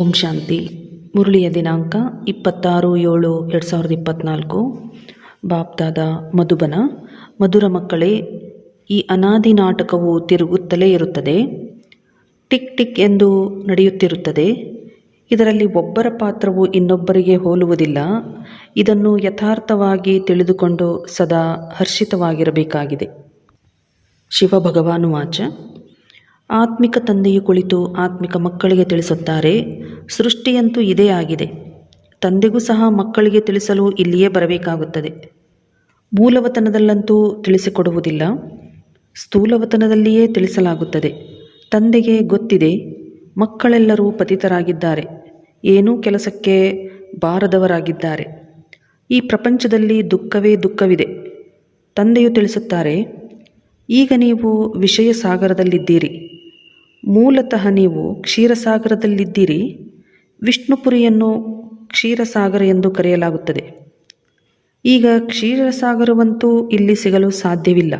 ಓಂ ಶಾಂತಿ. ಮುರುಳಿಯ ದಿನಾಂಕ ಇಪ್ಪತ್ತಾರು ಏಳು ಎರಡು ಸಾವಿರದ ಇಪ್ಪತ್ತ್ನಾಲ್ಕು ಬಾಪ್ದಾದ ಮಧುಬನ. ಮಧುರ ಮಕ್ಕಳೇ, ಈ ಅನಾದಿ ನಾಟಕವು ತಿರುಗುತ್ತಲೇ ಇರುತ್ತದೆ. ಟಿಕ್ ಟಿಕ್ ಎಂದು ನಡೆಯುತ್ತಿರುತ್ತದೆ. ಇದರಲ್ಲಿ ಒಬ್ಬರ ಪಾತ್ರವು ಇನ್ನೊಬ್ಬರಿಗೆ ಹೋಲುವುದಿಲ್ಲ. ಇದನ್ನು ಯಥಾರ್ಥವಾಗಿ ತಿಳಿದುಕೊಂಡು ಸದಾ ಹರ್ಷಿತವಾಗಿರಬೇಕಾಗಿದೆ. ಶಿವಭಗವಾನು ವಾಚ ಆತ್ಮಿಕ ತಂದೆಯು ಕುಳಿತು ಆತ್ಮಿಕ ಮಕ್ಕಳಿಗೆ ತಿಳಿಸುತ್ತಾರೆ, ಸೃಷ್ಟಿಯಂತೂ ಇದೇ ಆಗಿದೆ. ತಂದೆಗೂ ಸಹ ಮಕ್ಕಳಿಗೆ ತಿಳಿಸಲು ಇಲ್ಲಿಯೇ ಬರಬೇಕಾಗುತ್ತದೆ. ಮೂಲವತನದಲ್ಲಂತೂ ತಿಳಿಸಿಕೊಡುವುದಿಲ್ಲ, ಸ್ಥೂಲವತನದಲ್ಲಿಯೇ ತಿಳಿಸಲಾಗುತ್ತದೆ. ತಂದೆಗೆ ಗೊತ್ತಿದೆ, ಮಕ್ಕಳೆಲ್ಲರೂ ಪತಿತರಾಗಿದ್ದಾರೆ, ಏನೂ ಕೆಲಸಕ್ಕೆ ಬಾರದವರಾಗಿದ್ದಾರೆ. ಈ ಪ್ರಪಂಚದಲ್ಲಿ ದುಃಖವೇ ದುಃಖವಿದೆ. ತಂದೆಯು ತಿಳಿಸುತ್ತಾರೆ, ಈಗ ನೀವು ವಿಷಯ ಸಾಗರದಲ್ಲಿದ್ದೀರಿ ಮೂಲತಃ ನೀವು ಕ್ಷೀರಸಾಗರದಲ್ಲಿದ್ದೀರಿ. ವಿಷ್ಣುಪುರಿಯನ್ನು ಕ್ಷೀರಸಾಗರ ಎಂದು ಕರೆಯಲಾಗುತ್ತದೆ. ಈಗ ಕ್ಷೀರಸಾಗರವಂತೂ ಇಲ್ಲಿ ಸಿಗಲು ಸಾಧ್ಯವಿಲ್ಲ.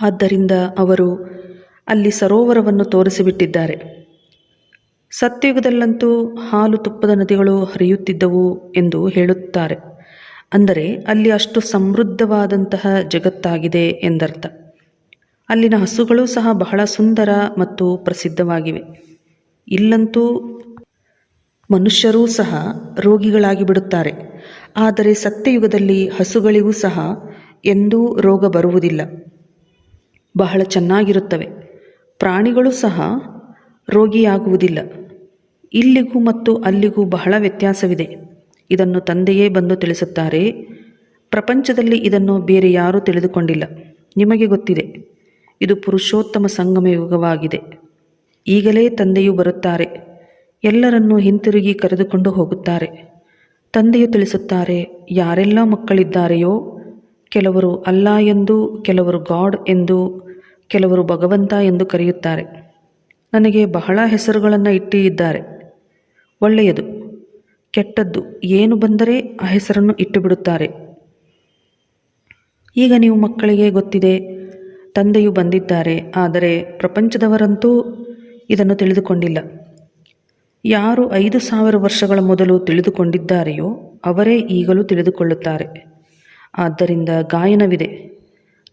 ಆದ್ದರಿಂದ ಅವರು ಅಲ್ಲಿ ಸರೋವರವನ್ನು ತೋರಿಸಿಬಿಟ್ಟಿದ್ದಾರೆ. ಸತ್ಯಯುಗದಲ್ಲಂತೂ ಹಾಲು ತುಪ್ಪದ ನದಿಗಳು ಹರಿಯುತ್ತಿದ್ದವು ಎಂದು ಹೇಳುತ್ತಾರೆ. ಅಂದರೆ ಅಲ್ಲಿ ಅಷ್ಟು ಸಮೃದ್ಧವಾದಂತಹ ಜಗತ್ತಾಗಿದೆ ಎಂದರ್ಥ. ಅಲ್ಲಿನ ಹಸುಗಳು ಸಹ ಬಹಳ ಸುಂದರ ಮತ್ತು ಪ್ರಸಿದ್ಧವಾಗಿವೆ. ಇಲ್ಲಂತೂ ಮನುಷ್ಯರೂ ಸಹ ರೋಗಿಗಳಾಗಿ ಬಿಡುತ್ತಾರೆ. ಆದರೆ ಸತ್ಯಯುಗದಲ್ಲಿ ಹಸುಗಳಿಗೂ ಸಹ ಎಂದೂ ರೋಗ ಬರುವುದಿಲ್ಲ. ಬಹಳ ಚೆನ್ನಾಗಿರುತ್ತವೆ. ಪ್ರಾಣಿಗಳು ಸಹ ರೋಗಿಯಾಗುವುದಿಲ್ಲ. ಇಲ್ಲಿಗೂ ಮತ್ತು ಅಲ್ಲಿಗೂ ಬಹಳ ವ್ಯತ್ಯಾಸವಿದೆ. ಇದನ್ನು ತಂದೆಯೇ ಬಂದು ತಿಳಿಸುತ್ತಾರೆ. ಪ್ರಪಂಚದಲ್ಲಿ ಇದನ್ನು ಬೇರೆ ಯಾರೂ ತಿಳಿದುಕೊಂಡಿಲ್ಲ. ನಿಮಗೆ ಗೊತ್ತಿದೆ. ಇದು ಪುರುಷೋತ್ತಮ ಸಂಗಮ ಯುಗವಾಗಿದೆ ಈಗಲೇ ತಂದೆಯು ಬರುತ್ತಾರೆ. ಎಲ್ಲರನ್ನೂ ಹಿಂತಿರುಗಿ ಕರೆದುಕೊಂಡು ಹೋಗುತ್ತಾರೆ. ತಂದೆಯು ತಿಳಿಸುತ್ತಾರೆ, ಯಾರೆಲ್ಲ ಮಕ್ಕಳಿದ್ದಾರೆಯೋ, ಕೆಲವರು ಅಲ್ಲ ಎಂದು, ಕೆಲವರು ಗಾಡ್ ಎಂದು, ಕೆಲವರು ಭಗವಂತ ಎಂದು ಕರೆಯುತ್ತಾರೆ. ನನಗೆ ಬಹಳ ಹೆಸರುಗಳನ್ನು ಇಟ್ಟಿದ್ದಾರೆ. ಒಳ್ಳೆಯದು. ಕೆಟ್ಟದ್ದು ಏನು ಬಂದರೆ ಆ ಹೆಸರನ್ನು ಇಟ್ಟುಬಿಡುತ್ತಾರೆ. ಈಗ ನೀವು ಮಕ್ಕಳಿಗೆ ಗೊತ್ತಿದೆ ತಂದೆಯು ಬಂದಿದ್ದಾರೆ, ಆದರೆ ಪ್ರಪಂಚದವರಂತೂ ಇದನ್ನು ತಿಳಿದುಕೊಂಡಿಲ್ಲ. ಯಾರು ಐದು ಸಾವಿರ ವರ್ಷಗಳ ಮೊದಲು ತಿಳಿದುಕೊಂಡಿದ್ದಾರೆಯೋ ಅವರೇ ಈಗಲೂ ತಿಳಿದುಕೊಳ್ಳುತ್ತಾರೆ. ಆದ್ದರಿಂದ ಗಾಯನವಿದೆ.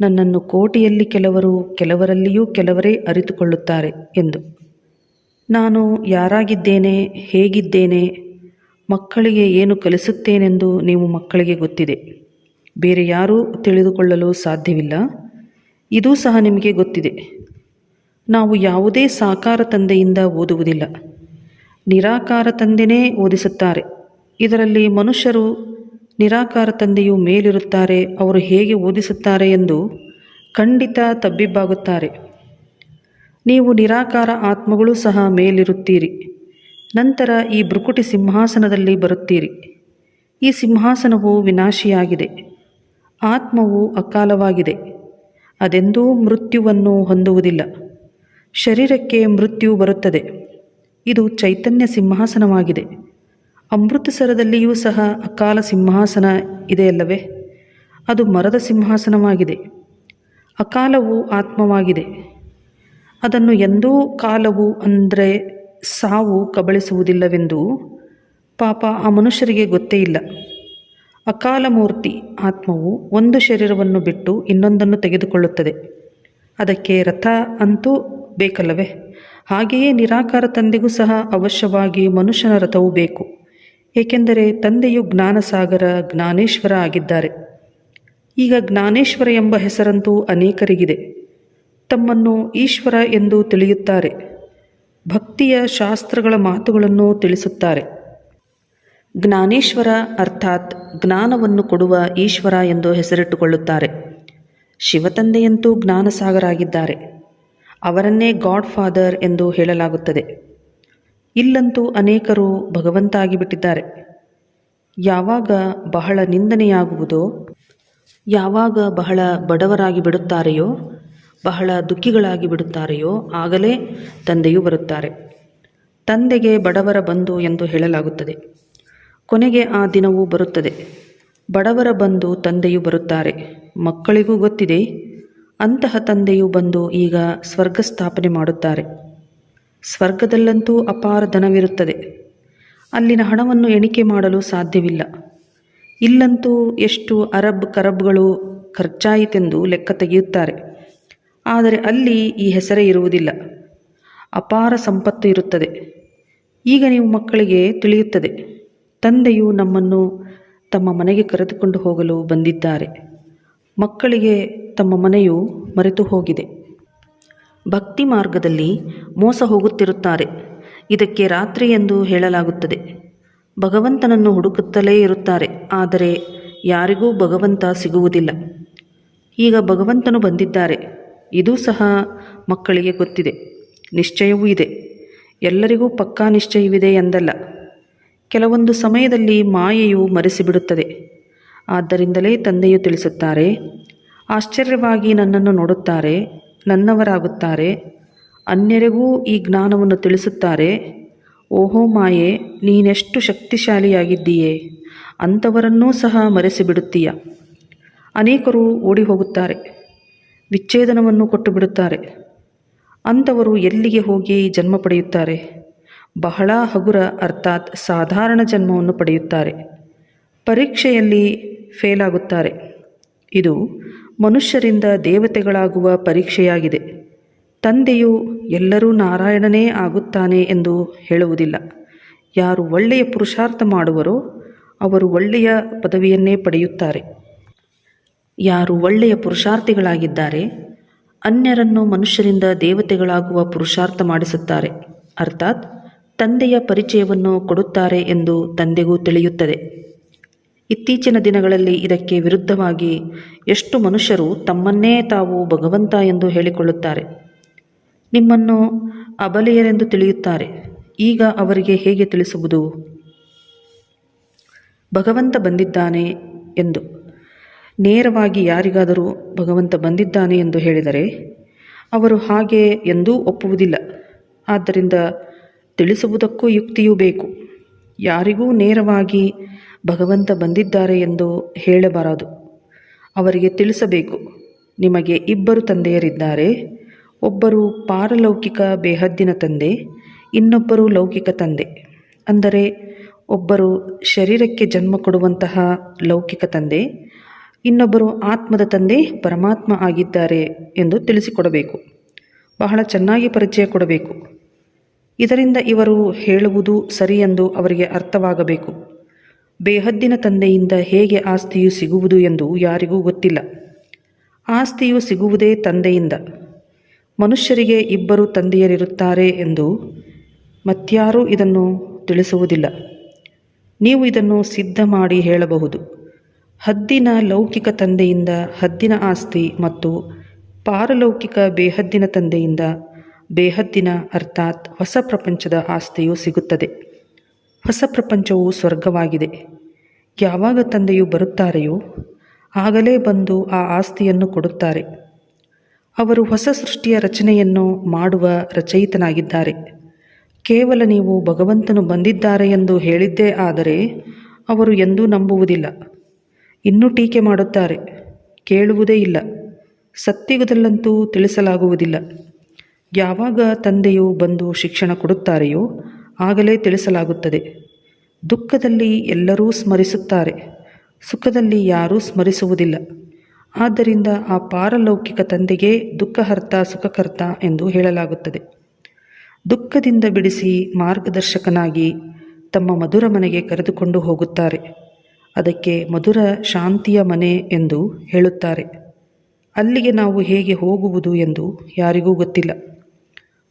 ನನ್ನನ್ನು ಕೋಟಿಯಲ್ಲಿ ಕೆಲವರು, ಕೆಲವರಲ್ಲಿಯೂ ಕೆಲವರೇ ಅರಿತುಕೊಳ್ಳುತ್ತಾರೆ ಎಂದು. ನಾನು ಯಾರಾಗಿದ್ದೇನೆ, ಹೇಗಿದ್ದೇನೆ, ಮಕ್ಕಳಿಗೆ ಏನು ಕಲಿಸುತ್ತೇನೆಂದು ನೀವು ಮಕ್ಕಳಿಗೆ ಗೊತ್ತಿದೆ. ಬೇರೆ ಯಾರೂ ತಿಳಿದುಕೊಳ್ಳಲು ಸಾಧ್ಯವಿಲ್ಲ. ಇದೂ ಸಹ ನಿಮಗೆ ಗೊತ್ತಿದೆ. ನಾವು ಯಾವುದೇ ಸಾಕಾರ ತಂದೆಯಿಂದ ಓದುವುದಿಲ್ಲ. ನಿರಾಕಾರ ತಂದೆನೇ ಓದಿಸುತ್ತಾರೆ. ಇದರಲ್ಲಿ ಮನುಷ್ಯರು ನಿರಾಕಾರ ತಂದೆಯು ಮೇಲಿರುತ್ತಾರೆ, ಅವರು ಹೇಗೆ ಓದಿಸುತ್ತಾರೆ ಎಂದು ಖಂಡಿತ ತಬ್ಬಿಬ್ಬಾಗುತ್ತಾರೆ. ನೀವು ನಿರಾಕಾರ ಆತ್ಮಗಳು ಸಹ ಮೇಲಿರುತ್ತೀರಿ. ನಂತರ ಈ ಭೃಕುಟಿ ಸಿಂಹಾಸನದಲ್ಲಿ ಬರುತ್ತೀರಿ. ಈ ಸಿಂಹಾಸನವು ವಿನಾಶಿಯಾಗಿದೆ. ಆತ್ಮವು ಅಕಾಲವಾಗಿದೆ. ಅದೆಂದೂ ಮೃತ್ಯುವನ್ನು ಹೊಂದುವುದಿಲ್ಲ. ಶರೀರಕ್ಕೆ ಮೃತ್ಯು ಬರುತ್ತದೆ. ಇದು ಚೈತನ್ಯ ಸಿಂಹಾಸನವಾಗಿದೆ. ಅಮೃತಸರದಲ್ಲಿಯೂ ಸಹ ಅಕಾಲ ಸಿಂಹಾಸನ ಇದೆಯಲ್ಲವೇ ಅದು ಮರದ ಸಿಂಹಾಸನವಾಗಿದೆ. ಅಕಾಲವು ಆತ್ಮವಾಗಿದೆ. ಅದನ್ನು ಎಂದೂ ಕಾಲವು ಅಂದರೆ ಸಾವು ಕಬಳಿಸುವುದಿಲ್ಲವೆಂದು ಪಾಪ ಆ ಮನುಷ್ಯರಿಗೆ ಗೊತ್ತೇ ಇಲ್ಲ. ಅಕಾಲ ಮೂರ್ತಿ ಆತ್ಮವು ಒಂದು ಶರೀರವನ್ನು ಬಿಟ್ಟು ಇನ್ನೊಂದನ್ನು ತೆಗೆದುಕೊಳ್ಳುತ್ತದೆ. ಅದಕ್ಕೆ ರಥ ಅಂತೂ ಬೇಕಲ್ಲವೇ? ಹಾಗೆಯೇ ನಿರಾಕಾರ ತಂದೆಗೂ ಸಹ ಅವಶ್ಯವಾಗಿ ಮನುಷ್ಯನ ರಥವು ಬೇಕು. ಏಕೆಂದರೆ ತಂದೆಯು ಜ್ಞಾನಸಾಗರ ಜ್ಞಾನೇಶ್ವರ ಆಗಿದ್ದಾರೆ. ಈಗ ಜ್ಞಾನೇಶ್ವರ ಎಂಬ ಹೆಸರಂತೂ ಅನೇಕರಿಗಿದೆ. ತಮ್ಮನ್ನು ಈಶ್ವರ ಎಂದು ತಿಳಿಯುತ್ತಾರೆ. ಭಕ್ತಿಯ ಶಾಸ್ತ್ರಗಳ ಮಾತುಗಳನ್ನು ತಿಳಿಸುತ್ತಾರೆ. ಜ್ಞಾನೇಶ್ವರ ಅರ್ಥಾತ್ ಜ್ಞಾನವನ್ನು ಕೊಡುವ ಈಶ್ವರ ಎಂದು ಹೆಸರಿಟ್ಟುಕೊಳ್ಳುತ್ತಾರೆ. ಶಿವತಂದೆಯಂತೂ ಜ್ಞಾನಸಾಗರಾಗಿದ್ದಾರೆ. ಅವರನ್ನೇ ಗಾಡ್ ಫಾದರ್ ಎಂದು ಹೇಳಲಾಗುತ್ತದೆ. ಇಲ್ಲಂತೂ ಅನೇಕರು ಭಗವಂತ ಆಗಿಬಿಟ್ಟಿದ್ದಾರೆ ಯಾವಾಗ ಬಹಳ ನಿಂದನೆಯಾಗುವುದೋ, ಯಾವಾಗ ಬಹಳ ಬಡವರಾಗಿ ಬಿಡುತ್ತಾರೆಯೋ ಬಹಳ ದುಃಖಿಗಳಾಗಿ ಬಿಡುತ್ತಾರೆಯೋ ಆಗಲೇ ತಂದೆಯು ಬರುತ್ತಾರೆ. ತಂದೆಗೆ ಬಡವರ ಬಂಧು ಎಂದು ಹೇಳಲಾಗುತ್ತದೆ. ಕೊನೆಗೆ ಆ ದಿನವೂ ಬರುತ್ತದೆ. ಬಡವರ ಬಂದು ತಂದೆಯು ಬರುತ್ತಾರೆ. ಮಕ್ಕಳಿಗೂ ಗೊತ್ತಿದೆ, ಅಂತಹ ತಂದೆಯು ಬಂದು ಈಗ ಸ್ವರ್ಗ ಸ್ಥಾಪನೆ ಮಾಡುತ್ತಾರೆ. ಸ್ವರ್ಗದಲ್ಲಂತೂ ಅಪಾರ ಧನವಿರುತ್ತದೆ. ಅಲ್ಲಿನ ಹಣವನ್ನು ಎಣಿಕೆ ಮಾಡಲು ಸಾಧ್ಯವಿಲ್ಲ. ಇಲ್ಲಂತೂ ಎಷ್ಟು ಅರಬ್ ಕರಬ್ಗಳು ಖರ್ಚಾಯಿತೆಂದು ಲೆಕ್ಕ ತೆಗೆಯುತ್ತಾರೆ. ಆದರೆ ಅಲ್ಲಿ ಈ ಹೆಸರೇ ಇರುವುದಿಲ್ಲ. ಅಪಾರ ಸಂಪತ್ತು ಇರುತ್ತದೆ. ಈಗ ನೀವು ಮಕ್ಕಳಿಗೆ ತಿಳಿಯುತ್ತದೆ. ತಂದೆಯು ನಮ್ಮನ್ನು ತಮ್ಮ ಮನೆಗೆ ಕರೆದುಕೊಂಡು ಹೋಗಲು ಬಂದಿದ್ದಾರೆ. ಮಕ್ಕಳಿಗೆ ತಮ್ಮ ಮನೆಯು ಮರೆತು ಹೋಗಿದೆ. ಭಕ್ತಿ ಮಾರ್ಗದಲ್ಲಿ ಮೋಸ ಹೋಗುತ್ತಿರುತ್ತಾರೆ. ಇದಕ್ಕೆ ರಾತ್ರಿ ಎಂದು ಹೇಳಲಾಗುತ್ತದೆ. ಭಗವಂತನನ್ನು ಹುಡುಕುತ್ತಲೇ ಇರುತ್ತಾರೆ. ಆದರೆ ಯಾರಿಗೂ ಭಗವಂತ ಸಿಗುವುದಿಲ್ಲ. ಈಗ ಭಗವಂತನು ಬಂದಿದ್ದಾರೆ. ಇದೂ ಸಹ ಮಕ್ಕಳಿಗೆ ಗೊತ್ತಿದೆ. ನಿಶ್ಚಯವೂ ಇದೆ. ಎಲ್ಲರಿಗೂ ಪಕ್ಕಾ ನಿಶ್ಚಯವಿದೆ ಎಂದಲ್ಲ. ಕೆಲವೊಂದು ಸಮಯದಲ್ಲಿ ಮಾಯೆಯು ಮರೆಸಿಬಿಡುತ್ತದೆ. ಆದ್ದರಿಂದಲೇ ತಂದೆಯು ತಿಳಿಸುತ್ತಾರೆ, ಆಶ್ಚರ್ಯವಾಗಿ ನನ್ನನ್ನು ನೋಡುತ್ತಾರೆ, ನನ್ನವರಾಗುತ್ತಾರೆ, ಅನ್ಯರಿಗೂ ಈ ಜ್ಞಾನವನ್ನು ತಿಳಿಸುತ್ತಾರೆ. ಓಹೋ ಮಾಯೆ, ನೀನೆಷ್ಟು ಶಕ್ತಿಶಾಲಿಯಾಗಿದ್ದೀಯೇ, ಅಂಥವರನ್ನೂ ಸಹ ಮರೆಸಿಬಿಡುತ್ತೀಯ ಅನೇಕರು ಓಡಿ ಹೋಗುತ್ತಾರೆ ವಿಚ್ಛೇದನವನ್ನು ಕೊಟ್ಟು ಬಿಡುತ್ತಾರೆ ಅಂಥವರು ಎಲ್ಲಿಗೆ ಹೋಗಿ ಜನ್ಮ ಪಡೆಯುತ್ತಾರೆ? ಬಹಳ ಹಗುರ ಅರ್ಥಾತ್ ಸಾಧಾರಣ ಜನ್ಮವನ್ನು ಪಡೆಯುತ್ತಾರೆ. ಪರೀಕ್ಷೆಯಲ್ಲಿ ಫೇಲ್ ಆಗುತ್ತಾರೆ ಇದು ಮನುಷ್ಯರಿಂದ ದೇವತೆಗಳಾಗುವ ಪರೀಕ್ಷೆಯಾಗಿದೆ. ತಂದೆಯು ಎಲ್ಲರೂ ನಾರಾಯಣನೇ ಆಗುತ್ತಾನೆ ಎಂದು ಹೇಳುವುದಿಲ್ಲ. ಯಾರು ಒಳ್ಳೆಯ ಪುರುಷಾರ್ಥ ಮಾಡುವರೋ ಅವರು ಒಳ್ಳೆಯ ಪದವಿಯನ್ನೇ ಪಡೆಯುತ್ತಾರೆ. ಯಾರು ಒಳ್ಳೆಯ ಪುರುಷಾರ್ಥಿಗಳಾಗಿದ್ದಾರೆ, ಅನ್ಯರನ್ನು ಮನುಷ್ಯರಿಂದ ದೇವತೆಗಳಾಗುವ ಪುರುಷಾರ್ಥ ಮಾಡಿಸುತ್ತಾರೆ. ಅರ್ಥಾತ್ ತಂದೆಯ ಪರಿಚಯವನ್ನು ಕೊಡುತ್ತಾರೆ ಎಂದು ತಂದೆಗೂ ತಿಳಿಯುತ್ತದೆ. ಇತ್ತೀಚಿನ ದಿನಗಳಲ್ಲಿ ಇದಕ್ಕೆ ವಿರುದ್ಧವಾಗಿ ಎಷ್ಟು ಮನುಷ್ಯರು ತಮ್ಮನ್ನೇ ತಾವು ಭಗವಂತ ಎಂದು ಹೇಳಿಕೊಳ್ಳುತ್ತಾರೆ. ನಿಮ್ಮನ್ನು ಅಬಲೆಯರೆಂದು ತಿಳಿಯುತ್ತಾರೆ. ಈಗ ಅವರಿಗೆ ಹೇಗೆ ತಿಳಿಸುವುದು? ಭಗವಂತ ಬಂದಿದ್ದಾನೆ ಎಂದು. ನೇರವಾಗಿ ಯಾರಿಗಾದರೂ ಭಗವಂತ ಬಂದಿದ್ದಾನೆ ಎಂದು ಹೇಳಿದರೆ, ಅವರು ಹಾಗೆ ಎಂದೂ ಒಪ್ಪುವುದಿಲ್ಲ. ಆದ್ದರಿಂದ ತಿಳಿಸುವುದಕ್ಕೂ ಯುಕ್ತಿಯೂ ಬೇಕು. ಯಾರಿಗೂ ನೇರವಾಗಿ ಭಗವಂತ ಬಂದಿದ್ದಾರೆ ಎಂದು ಹೇಳಬಾರದು. ಅವರಿಗೆ ತಿಳಿಸಬೇಕು, ನಿಮಗೆ ಇಬ್ಬರು ತಂದೆಯರಿದ್ದಾರೆ, ಒಬ್ಬರು ಪಾರಲೌಕಿಕ ಬೇಹದ್ದಿನ ತಂದೆ, ಇನ್ನೊಬ್ಬರು ಲೌಕಿಕ ತಂದೆ. ಅಂದರೆ, ಒಬ್ಬರು ಶರೀರಕ್ಕೆ ಜನ್ಮ ಕೊಡುವಂತಹ ಲೌಕಿಕ ತಂದೆ, ಇನ್ನೊಬ್ಬರು ಆತ್ಮದ ತಂದೆ ಪರಮಾತ್ಮ ಆಗಿದ್ದಾರೆ ಎಂದು ತಿಳಿಸಿಕೊಡಬೇಕು. ಬಹಳ ಚೆನ್ನಾಗಿ ಪರಿಚಯ ಕೊಡಬೇಕು. ಇದರಿಂದ ಇವರು ಹೇಳುವುದು ಸರಿ ಎಂದು ಅವರಿಗೆ ಅರ್ಥವಾಗಬೇಕು. ಬೇಹದ್ದಿನ ತಂದೆಯಿಂದ ಹೇಗೆ ಆಸ್ತಿಯು ಸಿಗುವುದು ಎಂದು ಯಾರಿಗೂ ಗೊತ್ತಿಲ್ಲ. ಆಸ್ತಿಯು ಸಿಗುವುದೇ ತಂದೆಯಿಂದ. ಮನುಷ್ಯರಿಗೆ ಇಬ್ಬರು ತಂದೆಯರಿರುತ್ತಾರೆ ಎಂದು ಮತ್ಯಾರೂ ಇದನ್ನು ತಿಳಿಸುವುದಿಲ್ಲ. ನೀವು ಇದನ್ನು ಸಿದ್ಧ ಮಾಡಿ ಹೇಳಬಹುದು. ಹದ್ದಿನ ಲೌಕಿಕ ತಂದೆಯಿಂದ ಹದ್ದಿನ ಆಸ್ತಿ ಮತ್ತು ಪಾರಲೌಕಿಕ ಬೇಹದ್ದಿನ ತಂದೆಯಿಂದ ಬೇಹದ್ದಿನ ಅರ್ಥಾತ್ ಹೊಸ ಪ್ರಪಂಚದ ಆಸ್ತಿಯು ಸಿಗುತ್ತದೆ. ಹೊಸ ಪ್ರಪಂಚವು ಸ್ವರ್ಗವಾಗಿದೆ. ಯಾವಾಗ ತಂದೆಯು ಬರುತ್ತಾರೆಯೋ ಆಗಲೇ ಬಂದು ಆ ಆಸ್ತಿಯನ್ನು ಕೊಡುತ್ತಾರೆ. ಅವರು ಹೊಸ ಸೃಷ್ಟಿಯ ರಚನೆಯನ್ನು ಮಾಡುವ ರಚಯಿತನಾಗಿದ್ದಾರೆ. ಕೇವಲ ನೀವು ಭಗವಂತನು ಬಂದಿದ್ದಾರೆ ಎಂದು ಹೇಳಿದ್ದೇ ಆದರೆ ಅವರು ಎಂದೂ ನಂಬುವುದಿಲ್ಲ. ಇನ್ನೂ ಟೀಕೆ ಮಾಡುತ್ತಾರೆ. ಕೇಳುವುದೇ ಇಲ್ಲ. ಸತ್ಯುಗದಲ್ಲಂತೂ ತಿಳಿಸಲಾಗುವುದಿಲ್ಲ. ಯಾವಾಗ ತಂದೆಯು ಬಂದು ಶಿಕ್ಷಣ ಕೊಡುತ್ತಾರೆಯೋ ಆಗಲೇ ತಿಳಿಸಲಾಗುತ್ತದೆ. ದುಃಖದಲ್ಲಿ ಎಲ್ಲರೂ ಸ್ಮರಿಸುತ್ತಾರೆ. ಸುಖದಲ್ಲಿ ಯಾರೂ ಸ್ಮರಿಸುವುದಿಲ್ಲ. ಆದ್ದರಿಂದ ಆ ಪಾರಲೌಕಿಕ ತಂದೆಗೆ ದುಃಖಹರ್ತ ಸುಖಕರ್ತ ಎಂದು ಹೇಳಲಾಗುತ್ತದೆ. ದುಃಖದಿಂದ ಬಿಡಿಸಿ ಮಾರ್ಗದರ್ಶಕನಾಗಿ ತಮ್ಮ ಮಧುರ ಮನೆಗೆ ಕರೆದುಕೊಂಡು ಹೋಗುತ್ತಾರೆ. ಅದಕ್ಕೆ ಮಧುರ ಶಾಂತಿಯ ಮನೆ ಎಂದು ಹೇಳುತ್ತಾರೆ. ಅಲ್ಲಿಗೆ ನಾವು ಹೇಗೆ ಹೋಗುವುದು ಎಂದು ಯಾರಿಗೂ ಗೊತ್ತಿಲ್ಲ.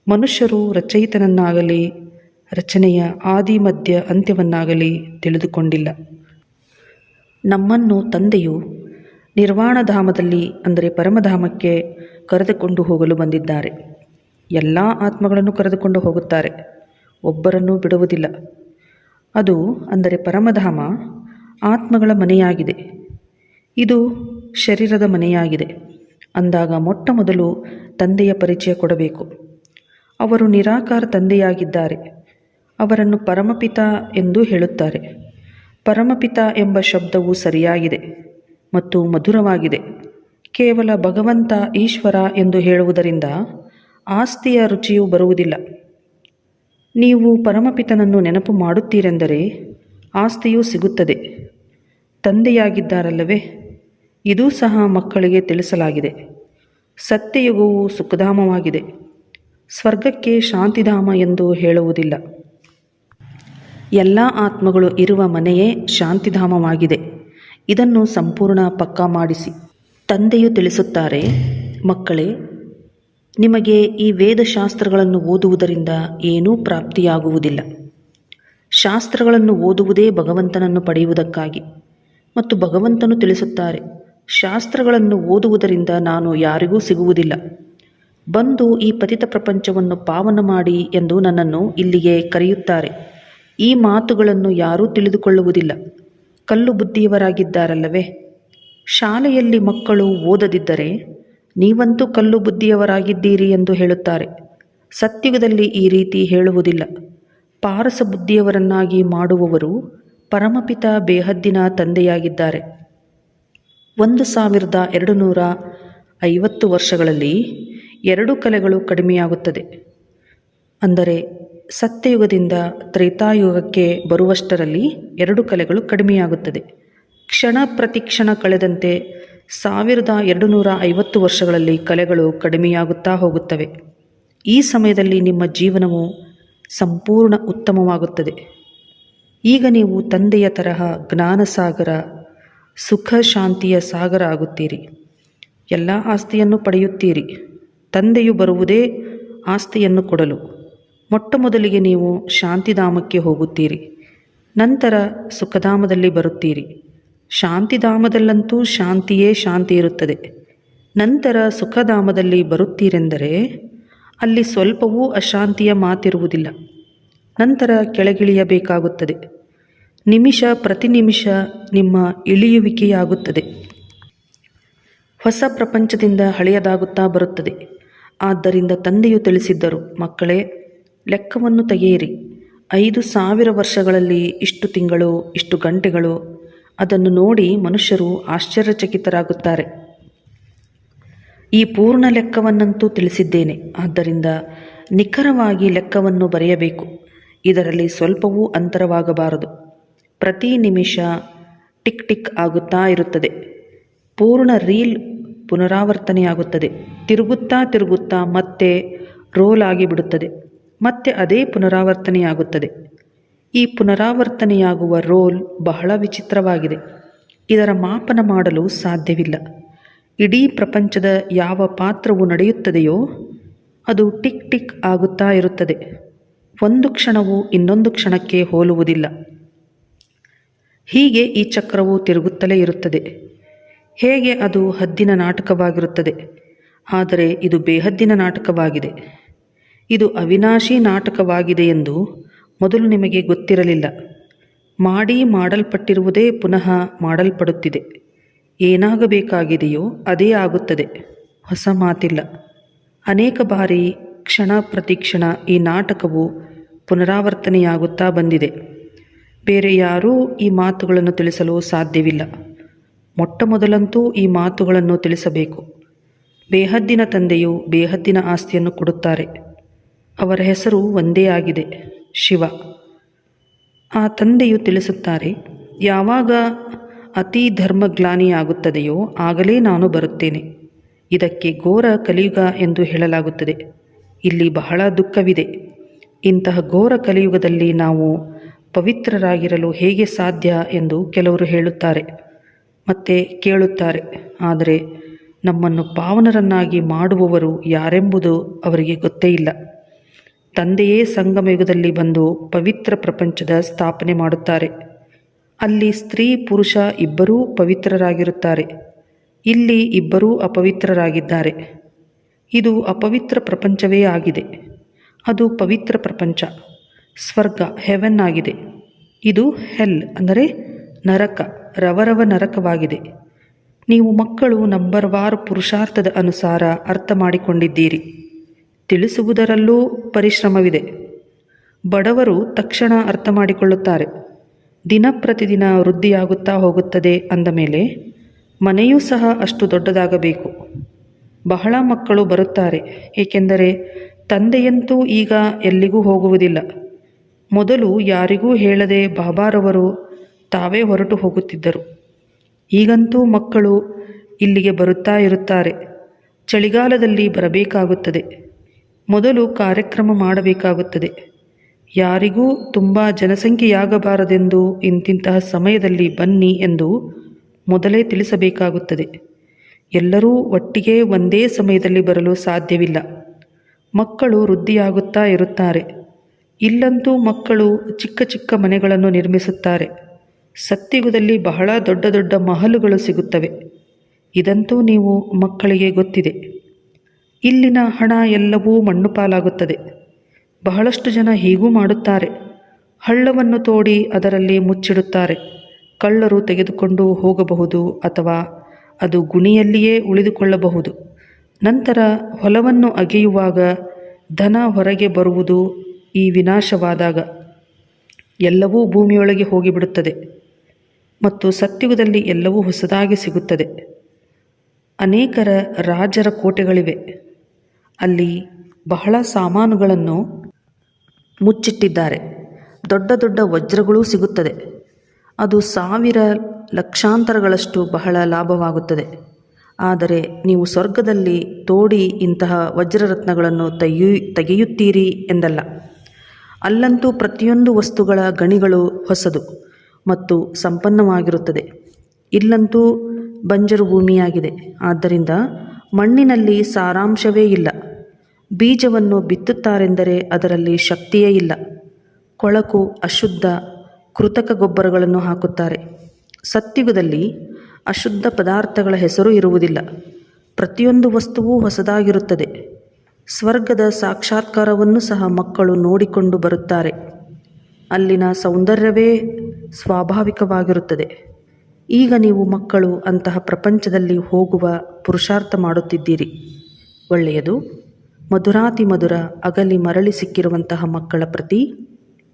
ಮನುಷ್ಯರು ರಚಯಿತನನ್ನಾಗಲಿ, ರಚನೆಯ ಆದಿ ಮಧ್ಯ ಅಂತ್ಯವನ್ನಾಗಲಿ ತಿಳಿದುಕೊಂಡಿಲ್ಲ. ನಮ್ಮನ್ನು ತಂದೆಯು ನಿರ್ವಾಣಧಾಮದಲ್ಲಿ, ಅಂದರೆ ಪರಮಧಾಮಕ್ಕೆ ಕರೆದುಕೊಂಡು ಹೋಗಲು ಬಂದಿದ್ದಾರೆ. ಎಲ್ಲ ಆತ್ಮಗಳನ್ನು ಕರೆದುಕೊಂಡು ಹೋಗುತ್ತಾರೆ. ಒಬ್ಬರನ್ನೂ ಬಿಡುವುದಿಲ್ಲ. ಅದು, ಅಂದರೆ ಪರಮಧಾಮ, ಆತ್ಮಗಳ ಮನೆಯಾಗಿದೆ. ಇದು ಶರೀರದ ಮನೆಯಾಗಿದೆ. ಅಂದಾಗ ಮೊಟ್ಟ ಮೊದಲು ತಂದೆಯ ಪರಿಚಯ ಕೊಡಬೇಕು. ಅವರು ನಿರಾಕಾರ ತಂದೆಯಾಗಿದ್ದಾರೆ. ಅವರನ್ನು ಪರಮಪಿತ ಎಂದು ಹೇಳುತ್ತಾರೆ. ಪರಮಪಿತ ಎಂಬ ಶಬ್ದವು ಸರಿಯಾಗಿದೆ ಮತ್ತು ಮಧುರವಾಗಿದೆ. ಕೇವಲ ಭಗವಂತ ಈಶ್ವರ ಎಂದು ಹೇಳುವುದರಿಂದ ಆಸ್ತಿಯ ರುಚಿಯು ಬರುವುದಿಲ್ಲ. ನೀವು ಪರಮಪಿತನನ್ನು ನೆನಪು ಮಾಡುತ್ತೀರೆಂದರೆ ಆಸ್ತಿಯು ಸಿಗುತ್ತದೆ. ತಂದೆಯಾಗಿದ್ದಾರಲ್ಲವೇ? ಇದೂ ಸಹ ಮಕ್ಕಳಿಗೆ ತಿಳಿಸಲಾಗಿದೆ. ಸತ್ಯಯುಗವು ಸುಖಧಾಮವಾಗಿದೆ. ಸ್ವರ್ಗಕ್ಕೆ ಶಾಂತಿಧಾಮ ಎಂದು ಹೇಳುವುದಿಲ್ಲ. ಎಲ್ಲ ಆತ್ಮಗಳು ಇರುವ ಮನೆಯೇ ಶಾಂತಿಧಾಮವಾಗಿದೆ. ಇದನ್ನು ಸಂಪೂರ್ಣ ಪಕ್ಕಾ ಮಾಡಿಸಿ. ತಂದೆಯು ತಿಳಿಸುತ್ತಾರೆ, ಮಕ್ಕಳೇ, ನಿಮಗೆ ಈ ವೇದಶಾಸ್ತ್ರಗಳನ್ನು ಓದುವುದರಿಂದ ಏನೂ ಪ್ರಾಪ್ತಿಯಾಗುವುದಿಲ್ಲ. ಶಾಸ್ತ್ರಗಳನ್ನು ಓದುವುದೇ ಭಗವಂತನನ್ನು ಪಡೆಯುವುದಕ್ಕಾಗಿ. ಮತ್ತು ಭಗವಂತನು ತಿಳಿಸುತ್ತಾರೆ, ಶಾಸ್ತ್ರಗಳನ್ನು ಓದುವುದರಿಂದ ನಾನು ಯಾರಿಗೂ ಸಿಗುವುದಿಲ್ಲ. ಬಂದು ಈ ಪತಿತ ಪ್ರಪಂಚವನ್ನು ಪಾವನ ಮಾಡಿ ಎಂದು ನನ್ನನ್ನು ಇಲ್ಲಿಗೆ ಕರೆಯುತ್ತಾರೆ. ಈ ಮಾತುಗಳನ್ನು ಯಾರೂ ತಿಳಿದುಕೊಳ್ಳುವುದಿಲ್ಲ. ಕಲ್ಲು ಬುದ್ಧಿಯವರಾಗಿದ್ದಾರಲ್ಲವೇ? ಶಾಲೆಯಲ್ಲಿ ಮಕ್ಕಳು ಓದದಿದ್ದರೆ ನೀವಂತೂ ಕಲ್ಲು ಬುದ್ಧಿಯವರಾಗಿದ್ದೀರಿ ಎಂದು ಹೇಳುತ್ತಾರೆ. ಸತ್ಯುಗದಲ್ಲಿ ಈ ರೀತಿ ಹೇಳುವುದಿಲ್ಲ. ಪಾರಸ ಬುದ್ಧಿಯವರನ್ನಾಗಿ ಮಾಡುವವರು ಪರಮಪಿತ ಬೇಹದ್ದಿನ ತಂದೆಯಾಗಿದ್ದಾರೆ. ಒಂದು ಸಾವಿರದ ಎರಡು ನೂರ ಐವತ್ತು ವರ್ಷಗಳಲ್ಲಿ ಎರಡು ಕಲೆಗಳು ಕಡಿಮೆಯಾಗುತ್ತದೆ. ಅಂದರೆ ಸತ್ಯಯುಗದಿಂದ ತ್ರೇತಾಯುಗಕ್ಕೆ ಬರುವಷ್ಟರಲ್ಲಿ ಎರಡು ಕಲೆಗಳು ಕಡಿಮೆಯಾಗುತ್ತದೆ. ಕ್ಷಣ ಪ್ರತಿಕ್ಷಣ ಕಳೆದಂತೆ ಸಾವಿರದ ಎರಡು ನೂರ ಐವತ್ತು ವರ್ಷಗಳಲ್ಲಿ ಕಲೆಗಳು ಕಡಿಮೆಯಾಗುತ್ತಾ ಹೋಗುತ್ತವೆ. ಈ ಸಮಯದಲ್ಲಿ ನಿಮ್ಮ ಜೀವನವು ಸಂಪೂರ್ಣ ಉತ್ತಮವಾಗುತ್ತದೆ. ಈಗ ನೀವು ತಂದೆಯ ತರಹ ಜ್ಞಾನಸಾಗರ ಸುಖ ಶಾಂತಿಯ ಸಾಗರ ಆಗುತ್ತೀರಿ. ಎಲ್ಲ ಆಸ್ತಿಯನ್ನು ಪಡೆಯುತ್ತೀರಿ. ತಂದೆಯು ಬರುವುದೇ ಆಸ್ತಿಯನ್ನು ಕೊಡಲು. ಮೊಟ್ಟ ಮೊದಲಿಗೆ ನೀವು ಶಾಂತಿಧಾಮಕ್ಕೆ ಹೋಗುತ್ತೀರಿ. ನಂತರ ಸುಖಧಾಮದಲ್ಲಿ ಬರುತ್ತೀರಿ. ಶಾಂತಿಧಾಮದಲ್ಲಂತೂ ಶಾಂತಿಯೇ ಶಾಂತಿ ಇರುತ್ತದೆ. ನಂತರ ಸುಖಧಾಮದಲ್ಲಿ ಬರುತ್ತೀರೆಂದರೆ ಅಲ್ಲಿ ಸ್ವಲ್ಪವೂ ಅಶಾಂತಿಯ ಮಾತಿರುವುದಿಲ್ಲ. ನಂತರ ಕೆಳಗಿಳಿಯಬೇಕಾಗುತ್ತದೆ. ನಿಮಿಷ ಪ್ರತಿ ನಿಮಿಷ ನಿಮ್ಮ ಇಳಿಯುವಿಕೆಯಾಗುತ್ತದೆ. ಹೊಸ ಪ್ರಪಂಚದಿಂದ ಹಳೆಯದಾಗುತ್ತಾ ಬರುತ್ತದೆ. ಆದ್ದರಿಂದ ತಂದೆಯು ತಿಳಿಸಿದ್ದರು, ಮಕ್ಕಳೇ, ಲೆಕ್ಕವನ್ನು ತೆಗೆಯಿರಿ. ಐದು ಸಾವಿರ ವರ್ಷಗಳಲ್ಲಿ ಇಷ್ಟು ತಿಂಗಳು, ಇಷ್ಟು ಗಂಟೆಗಳು, ಅದನ್ನು ನೋಡಿ ಮನುಷ್ಯರು ಆಶ್ಚರ್ಯಚಕಿತರಾಗುತ್ತಾರೆ. ಈ ಪೂರ್ಣ ಲೆಕ್ಕವನ್ನಂತೂ ತಿಳಿಸಿದ್ದೇನೆ, ಆದ್ದರಿಂದ ನಿಖರವಾಗಿ ಲೆಕ್ಕವನ್ನು ಬರೆಯಬೇಕು. ಇದರಲ್ಲಿ ಸ್ವಲ್ಪವೂ ಅಂತರವಾಗಬಾರದು. ಪ್ರತಿ ನಿಮಿಷ ಟಿಕ್ ಟಿಕ್ ಆಗುತ್ತಾ ಇರುತ್ತದೆ. ಪೂರ್ಣ ರೀಲ್ ಪುನರಾವರ್ತನೆಯಾಗುತ್ತದೆ. ತಿರುಗುತ್ತಾ ತಿರುಗುತ್ತಾ ಮತ್ತೆ ರೋಲ್ ಆಗಿಬಿಡುತ್ತದೆ ಮತ್ತೆ ಅದೇ ಪುನರಾವರ್ತನೆಯಾಗುತ್ತದೆ. ಈ ಪುನರಾವರ್ತನೆಯಾಗುವ ರೋಲ್ ಬಹಳ ವಿಚಿತ್ರವಾಗಿದೆ. ಇದರ ಮಾಪನ ಮಾಡಲು ಸಾಧ್ಯವಿಲ್ಲ. ಇಡೀ ಪ್ರಪಂಚದ ಯಾವ ಪಾತ್ರವು ನಡೆಯುತ್ತದೆಯೋ ಅದು ಟಿಕ್ ಟಿಕ್ ಆಗುತ್ತಾ ಇರುತ್ತದೆ. ಒಂದು ಕ್ಷಣವು ಇನ್ನೊಂದು ಕ್ಷಣಕ್ಕೆ ಹೋಲುವುದಿಲ್ಲ. ಹೀಗೆ ಈ ಚಕ್ರವು ತಿರುಗುತ್ತಲೇ ಇರುತ್ತದೆ. ಹೇಗೆ ಅದು ಹದ್ದಿನ ನಾಟಕವಾಗಿರುತ್ತದೆ? ಆದರೆ ಇದು ಬೇಹದ್ದಿನ ನಾಟಕವಾಗಿದೆ. ಇದು ಅವಿನಾಶಿ ನಾಟಕವಾಗಿದೆ ಎಂದು ಮೊದಲು ನಿಮಗೆ ಗೊತ್ತಿರಲಿಲ್ಲ. ಮಾಡಿ ಮಾಡಲ್ಪಟ್ಟಿರುವುದೇ ಪುನಃ ಮಾಡಲ್ಪಡುತ್ತಿದೆ. ಏನಾಗಬೇಕಾಗಿದೆಯೋ ಅದೇ ಆಗುತ್ತದೆ. ಹೊಸ ಮಾತಿಲ್ಲ. ಅನೇಕ ಬಾರಿ ಕ್ಷಣ ಪ್ರತಿಕ್ಷಣ ಈ ನಾಟಕವು ಪುನರಾವರ್ತನೆಯಾಗುತ್ತಾ ಬಂದಿದೆ. ಬೇರೆ ಯಾರೂ ಈ ಮಾತುಗಳನ್ನು ತಿಳಿಸಲು ಸಾಧ್ಯವಿಲ್ಲ. ಮೊಟ್ಟ ಮೊದಲಂತೂ ಈ ಮಾತುಗಳನ್ನು ತಿಳಿಸಬೇಕು. ಬೇಹದ್ದಿನ ತಂದೆಯು ಬೇಹದ್ದಿನ ಆಸ್ತಿಯನ್ನು ಕೊಡುತ್ತಾರೆ. ಅವರ ಹೆಸರು ಒಂದೇ ಆಗಿದೆ, ಶಿವ. ಆ ತಂದೆಯು ತಿಳಿಸುತ್ತಾರೆ, ಯಾವಾಗ ಅತಿ ಧರ್ಮಗ್ಲಾನಿಯಾಗುತ್ತದೆಯೋ ಆಗಲೇ ನಾನು ಬರುತ್ತೇನೆ. ಇದಕ್ಕೆ ಘೋರ ಕಲಿಯುಗ ಎಂದು ಹೇಳಲಾಗುತ್ತದೆ. ಇಲ್ಲಿ ಬಹಳ ದುಃಖವಿದೆ. ಇಂತಹ ಘೋರ ಕಲಿಯುಗದಲ್ಲಿ ನಾವು ಪವಿತ್ರರಾಗಿರಲು ಹೇಗೆ ಸಾಧ್ಯ ಎಂದು ಕೆಲವರು ಹೇಳುತ್ತಾರೆ. ಮತ್ತೆ ಕೇಳುತ್ತಾರೆ. ಆದರೆ ನಮ್ಮನ್ನು ಪಾವನರನ್ನಾಗಿ ಮಾಡುವವರು ಯಾರೆಂಬುದು ಅವರಿಗೆ ಗೊತ್ತೇ ಇಲ್ಲ. ತಂದೆಯೇ ಸಂಗಮಯುಗದಲ್ಲಿ ಬಂದು ಪವಿತ್ರ ಪ್ರಪಂಚದ ಸ್ಥಾಪನೆ ಮಾಡುತ್ತಾರೆ. ಅಲ್ಲಿ ಸ್ತ್ರೀ, ಪುರುಷ ಇಬ್ಬರೂ ಪವಿತ್ರರಾಗಿರುತ್ತಾರೆ. ಇಲ್ಲಿ ಇಬ್ಬರೂ ಅಪವಿತ್ರರಾಗಿದ್ದಾರೆ. ಇದು ಅಪವಿತ್ರ ಪ್ರಪಂಚವೇ ಆಗಿದೆ. ಅದು ಪವಿತ್ರ ಪ್ರಪಂಚ. ಸ್ವರ್ಗ, ಹೆವೆನ್ ಆಗಿದೆ. ಇದು ಹೆಲ್, ಅಂದರೆ ನರಕ. ರವರವ ನರಕವಾಗಿದೆ. ನೀವು ಮಕ್ಕಳು ನಂಬರ್ವಾರು ಪುರುಷಾರ್ಥದ ಅನುಸಾರ ಅರ್ಥ ಮಾಡಿಕೊಂಡಿದ್ದೀರಿ ತಿಳಿಸುವುದರಲ್ಲೂ ಪರಿಶ್ರಮವಿದೆ. ಬಡವರು ತಕ್ಷಣ ಅರ್ಥ ಮಾಡಿಕೊಳ್ಳುತ್ತಾರೆ ದಿನ ಪ್ರತಿದಿನ ವೃದ್ಧಿಯಾಗುತ್ತಾ ಹೋಗುತ್ತದೆ ಅಂದ ಮೇಲೆ, ಮನೆಯೂ ಸಹ ಅಷ್ಟು ದೊಡ್ಡದಾಗಬೇಕು. ಬಹಳ ಮಕ್ಕಳು ಬರುತ್ತಾರೆ, ಏಕೆಂದರೆ ತಂದೆಯಂತೂ ಈಗ ಎಲ್ಲಿಗೂ ಹೋಗುವುದಿಲ್ಲ. ಮೊದಲು ಯಾರಿಗೂ ಹೇಳದೆ ಬಾಬಾರವರು ತಾವೇ ಹೊರಟು ಹೋಗುತ್ತಿದ್ದರು. ಈಗಂತೂ ಮಕ್ಕಳು ಇಲ್ಲಿಗೆ ಬರುತ್ತಾ ಇರುತ್ತಾರೆ. ಚಳಿಗಾಲದಲ್ಲಿ ಬರಬೇಕಾಗುತ್ತದೆ. ಮೊದಲು ಕಾರ್ಯಕ್ರಮ ಮಾಡಬೇಕಾಗುತ್ತದೆ. ಯಾರಿಗೂ ತುಂಬ ಜನಸಂಖ್ಯೆಯಾಗಬಾರದೆಂದು ಇಂತಿಂತಹ ಸಮಯದಲ್ಲಿ ಬನ್ನಿ ಎಂದು ಮೊದಲೇ ತಿಳಿಸಬೇಕಾಗುತ್ತದೆ. ಎಲ್ಲರೂ ಒಟ್ಟಿಗೆ ಒಂದೇ ಸಮಯದಲ್ಲಿ ಬರಲು ಸಾಧ್ಯವಿಲ್ಲ. ಮಕ್ಕಳು ವೃದ್ಧಿಯಾಗುತ್ತಾ ಇರುತ್ತಾರೆ. ಇಲ್ಲಂತೂ ಮಕ್ಕಳು ಚಿಕ್ಕ ಚಿಕ್ಕ ಮನೆಗಳನ್ನು ನಿರ್ಮಿಸುತ್ತಾರೆ. ಸತ್ಯುಗದಲ್ಲಿ ಬಹಳ ದೊಡ್ಡ ದೊಡ್ಡ ಮಹಲುಗಳು ಸಿಗುತ್ತವೆ. ಇದಂತೂ ನೀವು ಮಕ್ಕಳಿಗೆ ಗೊತ್ತಿದೆ. ಇಲ್ಲಿನ ಹಣ ಎಲ್ಲವೂ ಮಣ್ಣು ಪಾಲಾಗುತ್ತದೆ. ಬಹಳಷ್ಟು ಜನ ಹೀಗೂ ಮಾಡುತ್ತಾರೆ. ಹಳ್ಳವನ್ನು ತೋಡಿ ಅದರಲ್ಲಿ ಮುಚ್ಚಿಡುತ್ತಾರೆ. ಕಳ್ಳರು ತೆಗೆದುಕೊಂಡು ಹೋಗಬಹುದು ಅಥವಾ ಅದು ಗುಣಿಯಲ್ಲಿಯೇ ಉಳಿದುಕೊಳ್ಳಬಹುದು. ನಂತರ ಹೊಲವನ್ನು ಅಗೆಯುವಾಗ ಧನ ಹೊರಗೆ ಬರುವುದು ಈ ವಿನಾಶವಾದಾಗ. ಎಲ್ಲವೂ ಭೂಮಿಯೊಳಗೆ ಹೋಗಿಬಿಡುತ್ತದೆ. ಮತ್ತು ಸತ್ಯುಗದಲ್ಲಿ ಎಲ್ಲವೂ ಹೊಸದಾಗಿ ಸಿಗುತ್ತದೆ. ಅನೇಕರ ರಾಜರ ಕೋಟೆಗಳಿವೆ. ಅಲ್ಲಿ ಬಹಳ ಸಾಮಾನುಗಳನ್ನು ಮುಚ್ಚಿಟ್ಟಿದ್ದಾರೆ. ದೊಡ್ಡ ದೊಡ್ಡ ವಜ್ರಗಳೂ ಸಿಗುತ್ತದೆ. ಅದು ಸಾವಿರ ಲಕ್ಷಾಂತರಗಳಷ್ಟು ಬಹಳ ಲಾಭವಾಗುತ್ತದೆ. ಆದರೆ ನೀವು ಸ್ವರ್ಗದಲ್ಲಿ ತೋಡಿ ಇಂತಹ ವಜ್ರರತ್ನಗಳನ್ನು ತೆಗೆಯು ತೆಗೆಯುತ್ತೀರಿ ಎಂದಲ್ಲ. ಅಲ್ಲಂತೂ ಪ್ರತಿಯೊಂದು ವಸ್ತುಗಳ ಗಣಿಗಳು ಹೊಸದು. ಮತ್ತು ಸಂಪನ್ನವಾಗಿರುತ್ತದೆ. ಇಲ್ಲಂತೂ ಬಂಜರು ಭೂಮಿಯಾಗಿದೆ. ಆದ್ದರಿಂದ ಮಣ್ಣಿನಲ್ಲಿ ಸಾರಾಂಶವೇ ಇಲ್ಲ. ಬೀಜವನ್ನು ಬಿತ್ತುತ್ತಾರೆಂದರೆ ಅದರಲ್ಲಿ ಶಕ್ತಿಯೇ ಇಲ್ಲ. ಕೊಳಕು, ಅಶುದ್ಧ, ಕೃತಕ ಗೊಬ್ಬರಗಳನ್ನು ಹಾಕುತ್ತಾರೆ. ಸತ್ಯುಗದಲ್ಲಿ ಅಶುದ್ಧ ಪದಾರ್ಥಗಳ ಹೆಸರು ಇರುವುದಿಲ್ಲ. ಪ್ರತಿಯೊಂದು ವಸ್ತುವೂ ಹೊಸದಾಗಿರುತ್ತದೆ. ಸ್ವರ್ಗದ ಸಾಕ್ಷಾತ್ಕಾರವನ್ನು ಸಹ ಮಕ್ಕಳು ನೋಡಿಕೊಂಡು ಬರುತ್ತಾರೆ. ಅಲ್ಲಿನ ಸೌಂದರ್ಯವೇ ಸ್ವಾಭಾವಿಕವಾಗಿರುತ್ತದೆ. ಈಗ ನೀವು ಮಕ್ಕಳು ಅಂತಹ ಪ್ರಪಂಚದಲ್ಲಿ ಹೋಗುವ ಪುರುಷಾರ್ಥ ಮಾಡುತ್ತಿದ್ದೀರಿ. ಒಳ್ಳೆಯದು. ಮಧುರಾತಿ ಮಧುರ ಅಗಲಿ ಮರಳಿ ಸಿಕ್ಕಿರುವಂತಹ ಮಕ್ಕಳ ಪ್ರತಿ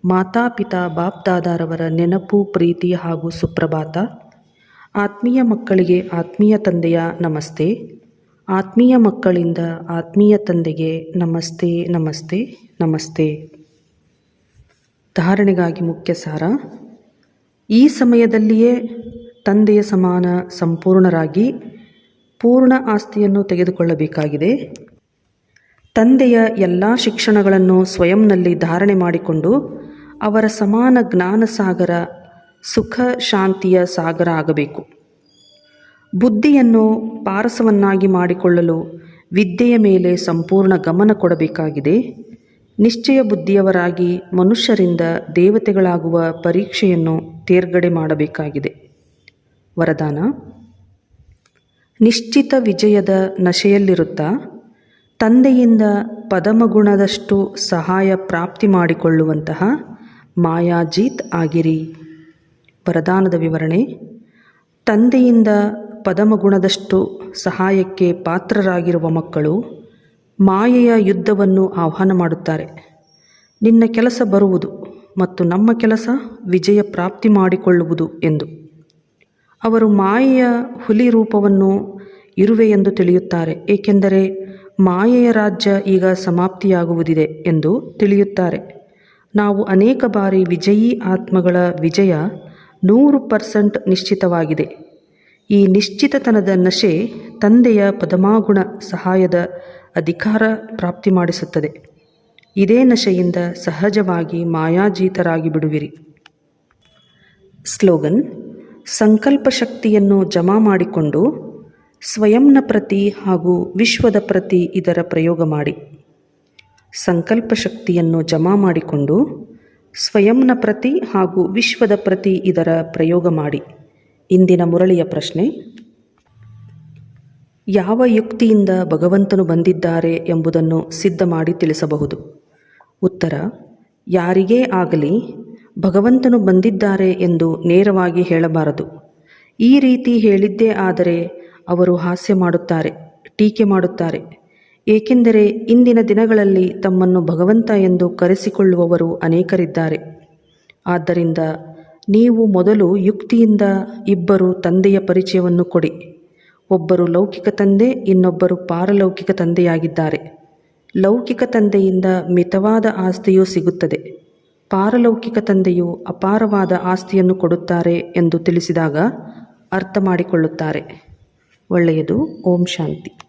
ಮಾತಾಪಿತಾ ಬಾಪ್ದಾದಾರವರ ನೆನಪು, ಪ್ರೀತಿ ಹಾಗೂ ಸುಪ್ರಭಾತ. ಆತ್ಮೀಯ ಮಕ್ಕಳಿಗೆ ಆತ್ಮೀಯ ತಂದೆಯ ನಮಸ್ತೆ. ಆತ್ಮೀಯ ಮಕ್ಕಳಿಂದ ಆತ್ಮೀಯ ತಂದೆಗೆ ನಮಸ್ತೆ ನಮಸ್ತೆ ನಮಸ್ತೆ. ಧಾರಣೆಗಾಗಿ ಮುಖ್ಯ ಸಾರ. ಈ ಸಮಯದಲ್ಲಿಯೇ ತಂದೆಯ ಸಮಾನ ಸಂಪೂರ್ಣರಾಗಿ ಪೂರ್ಣ ಆಸ್ತಿಯನ್ನು ತೆಗೆದುಕೊಳ್ಳಬೇಕಾಗಿದೆ. ತಂದೆಯ ಎಲ್ಲ ಶಿಕ್ಷಣಗಳನ್ನು ಸ್ವಯಂನಲ್ಲಿ ಧಾರಣೆ ಮಾಡಿಕೊಂಡು ಅವರ ಸಮಾನ ಜ್ಞಾನ ಸಾಗರ, ಸುಖ ಶಾಂತಿಯ ಸಾಗರ ಆಗಬೇಕು. ಬುದ್ಧಿಯನ್ನು ಪಾರಸವನ್ನಾಗಿ ಮಾಡಿಕೊಳ್ಳಲು ವಿದ್ಯೆಯ ಮೇಲೆ ಸಂಪೂರ್ಣ ಗಮನ ಕೊಡಬೇಕಾಗಿದೆ. ನಿಶ್ಚಯ ಬುದ್ಧಿಯವರಾಗಿ ಮನುಷ್ಯರಿಂದ ದೇವತೆಗಳಾಗುವ ಪರೀಕ್ಷೆಯನ್ನು ತೇರ್ಗಡೆ ಮಾಡಬೇಕಾಗಿದೆ. ವರದಾನ, ನಿಶ್ಚಿತ ವಿಜಯದ ನಶೆಯಲ್ಲಿರುತ್ತಾ ತಂದೆಯಿಂದ ಪದಮಗುಣದಷ್ಟು ಸಹಾಯ ಪ್ರಾಪ್ತಿ ಮಾಡಿಕೊಳ್ಳುವಂತಹ ಮಾಯಾಜೀತ್ ಆಗಿರಿ. ವರದಾನದ ವಿವರಣೆ, ತಂದೆಯಿಂದ ಪದಮಗುಣದಷ್ಟು ಸಹಾಯಕ್ಕೆ ಪಾತ್ರರಾಗಿರುವ ಮಕ್ಕಳು ಮಾಯೆಯ ಯುದ್ಧವನ್ನು ಆಹ್ವಾನ ಮಾಡುತ್ತಾರೆ. ನಿನ್ನ ಕೆಲಸ ಬರುವುದು. ಮತ್ತು ನಮ್ಮ ಕೆಲಸ ವಿಜಯ ಪ್ರಾಪ್ತಿ ಮಾಡಿಕೊಳ್ಳುವುದು ಎಂದು. ಅವರು ಮಾಯೆಯ ಹುಲಿ ರೂಪವನ್ನು ಇರುವೆ ಎಂದು ತಿಳಿಯುತ್ತಾರೆ, ಏಕೆಂದರೆ ಮಾಯೆಯ ರಾಜ್ಯ ಈಗ ಸಮಾಪ್ತಿಯಾಗುವುದಿದೆ ಎಂದು ತಿಳಿಯುತ್ತಾರೆ. ನಾವು ಅನೇಕ ಬಾರಿ ವಿಜಯೀ ಆತ್ಮಗಳ ವಿಜಯ ನೂರು ಪರ್ಸೆಂಟ್ ನಿಶ್ಚಿತವಾಗಿದೆ. ಈ ನಿಶ್ಚಿತತನದ ನಶೆ ತಂದೆಯ ಪದಮಾಗುಣ ಸಹಾಯದ ಅಧಿಕಾರ ಪ್ರಾಪ್ತಿ ಮಾಡಿಸುತ್ತದೆ. ಇದೇ ನಶೆಯಿಂದ ಸಹಜವಾಗಿ ಮಾಯಾಜೀತರಾಗಿ ಬಿಡುವಿರಿ ಸ್ಲೋಗನ್ ಸಂಕಲ್ಪ ಶಕ್ತಿಯನ್ನು ಜಮಾ ಮಾಡಿಕೊಂಡು ಸ್ವಯಂನ ಪ್ರತಿ ಹಾಗೂ ವಿಶ್ವದ ಪ್ರತಿ ಇದರ ಪ್ರಯೋಗ ಮಾಡಿ. ಸಂಕಲ್ಪ ಶಕ್ತಿಯನ್ನು ಜಮಾ ಮಾಡಿಕೊಂಡು ಸ್ವಯಂನ ಪ್ರತಿ ಹಾಗೂ ವಿಶ್ವದ ಪ್ರತಿ ಇದರ ಪ್ರಯೋಗ ಮಾಡಿ. ಇಂದಿನ ಮುರಳಿಯ ಪ್ರಶ್ನೆ, ಯಾವ ಯುಕ್ತಿಯಿಂದ ಭಗವಂತನು ಬಂದಿದ್ದಾರೆ ಎಂಬುದನ್ನು ಸಿದ್ಧ ಮಾಡಿ ತಿಳಿಸಬಹುದು. ಉತ್ತರ, ಯಾರಿಗೇ ಆಗಲಿ ಭಗವಂತನು ಬಂದಿದ್ದಾರೆ ಎಂದು ನೇರವಾಗಿ ಹೇಳಬಾರದು. ಈ ರೀತಿ ಹೇಳಿದ್ದೇ ಆದರೆ ಅವರು ಹಾಸ್ಯ ಮಾಡುತ್ತಾರೆ, ಟೀಕೆ ಮಾಡುತ್ತಾರೆ. ಏಕೆಂದರೆ ಇಂದಿನ ದಿನಗಳಲ್ಲಿ ತಮ್ಮನ್ನು ಭಗವಂತ ಎಂದು ಕರೆಸಿಕೊಳ್ಳುವವರು ಅನೇಕರಿದ್ದಾರೆ. ಆದ್ದರಿಂದ ನೀವು ಮೊದಲು ಯುಕ್ತಿಯಿಂದ ಇಬ್ಬರು ತಂದೆಯ ಪರಿಚಯವನ್ನು ಕೊಡಿ. ಒಬ್ಬರು ಲೌಕಿಕ ತಂದೆ, ಇನ್ನೊಬ್ಬರು ಪಾರಲೌಕಿಕ ತಂದೆಯಾಗಿದ್ದಾರೆ. ಲೌಕಿಕ ತಂದೆಯಿಂದ ಮಿತವಾದ ಆಸ್ತಿಯೂ ಸಿಗುತ್ತದೆ. ಪಾರಲೌಕಿಕ ತಂದೆಯು ಅಪಾರವಾದ ಆಸ್ತಿಯನ್ನು ಕೊಡುತ್ತಾರೆ ಎಂದು ತಿಳಿಸಿದಾಗ ಅರ್ಥ ಮಾಡಿಕೊಳ್ಳುತ್ತಾರೆ ಒಳ್ಳೆಯದು. ಓಂ ಶಾಂತಿ.